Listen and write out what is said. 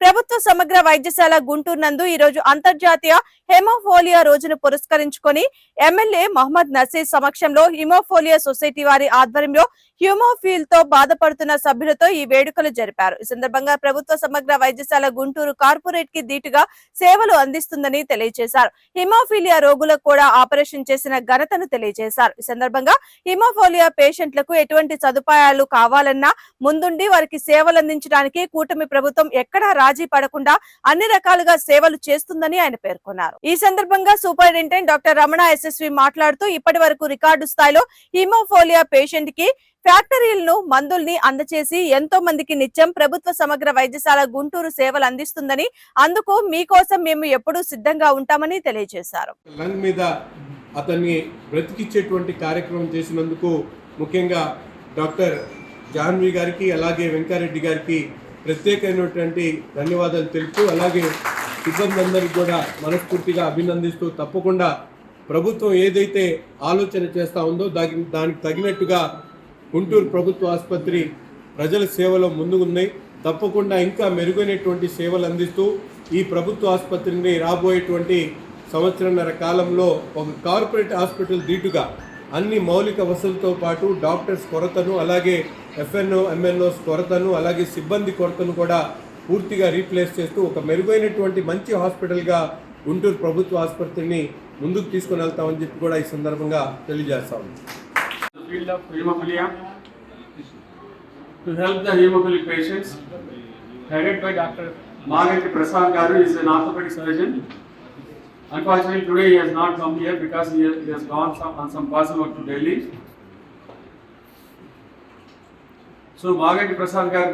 ప్రభుత్వ సమగ్ర వైద్యశాల గుంటూరు నందు ఈ రోజు అంతర్జాతీయ హెమోఫోలియా రోజును పురస్కరించుకొని ఎమ్మెల్యే మహమ్మద్ నసీర్ సమక్షంలో హిమోఫోలియా సొసైటీ వారి ఆధ్వర్యంలో హ్యూమోఫీల్తో బాధపడుతున్న సభ్యులతో ఈ వేడుకలు జరిపారు. ఈ సందర్భంగా ప్రభుత్వ సమగ్ర వైద్యశాల గుంటూరు కార్పొరేట్కి ధీటుగా సేవలు అందిస్తుందని తెలియజేశారు. హిమోఫీలియా రోగులకు కూడా ఆపరేషన్ చేసిన ఘనతను తెలియజేశారు. ఈ సందర్భంగా హిమోఫోలియా పేషెంట్లకు ఎటువంటి సదుపాయాలు కావాలన్నా ముందుండి వారికి సేవలు అందించడానికి కూటమి ప్రభుత్వం ఎక్కడా రాజీ పడకుండా అన్ని రకాలుగా సేవలు చేస్తుందని ఆయన పేర్కొన్నారు. ఈ సందర్భంగా సూపరింటెండెంట్ డాక్టర్ రమణ ఎస్ఎస్వి మాట్లాడుతూ ఇప్పటి వరకు రికార్డు స్థాయిలో హిమోఫోలియా పేషెంట్కి ఫ్యాక్టరీలను మందుల్ని అందచేసి ఎంతో మందికి నిత్యం ప్రభుత్వ సమగ్ర వైద్యశాల గుంటూరు సేవలు అందిస్తుందని అందుకు మీకోసం మేము ఎప్పుడూ సిద్ధంగా ఉంటామని తెలియజేశారు. లంగ్ మీద అతన్ని బ్రతికిచ్చేటువంటి కార్యక్రమం చేసినందుకు ముఖ్యంగా డాక్టర్ జాహ్నవి గారికి అలాగే వెంకారెడ్డి గారికి ప్రత్యేకమైనటువంటి ధన్యవాదాలు తెలుపుతూ అలాగే సిబ్బంది కూడా మనస్ఫూర్తిగా అభినందిస్తూ తప్పకుండా ప్రభుత్వం ఏదైతే ఆలోచన చేస్తూ ఉందో దానికి దానికి తగినట్టుగా గుంటూరు ప్రభుత్వ ఆసుపత్రి ప్రజల సేవలో ముందుకున్నాయి తప్పకుండా ఇంకా మెరుగైనటువంటి సేవలు అందిస్తూ ఈ ప్రభుత్వ ఆసుపత్రిని రాబోయేటువంటి సంవత్సరంన్నర కాలంలో ఒక కార్పొరేట్ హాస్పిటల్ దీటుగా అన్ని మౌలిక వసతులతో పాటు డాక్టర్స్ కొరతను అలాగే ఎఫ్ఎన్ఓ ఎమ్మెల్ఓస్ కొరతను అలాగే సిబ్బంది కొరతను కూడా పూర్తిగా రీప్లేస్ చేస్తూ ఒక మెరుగైనటువంటి మంచి హాస్పిటల్గా గుంటూరు ప్రభుత్వ ఆసుపత్రిని ముందుకు తీసుకుని వెళ్తామని చెప్పి కూడా ఈ సందర్భంగా తెలియజేస్తాము Prasad garu is an orthopedic surgeon unfortunate today here because here here gone some on some possible to Delhi so Maganti Prasad గారి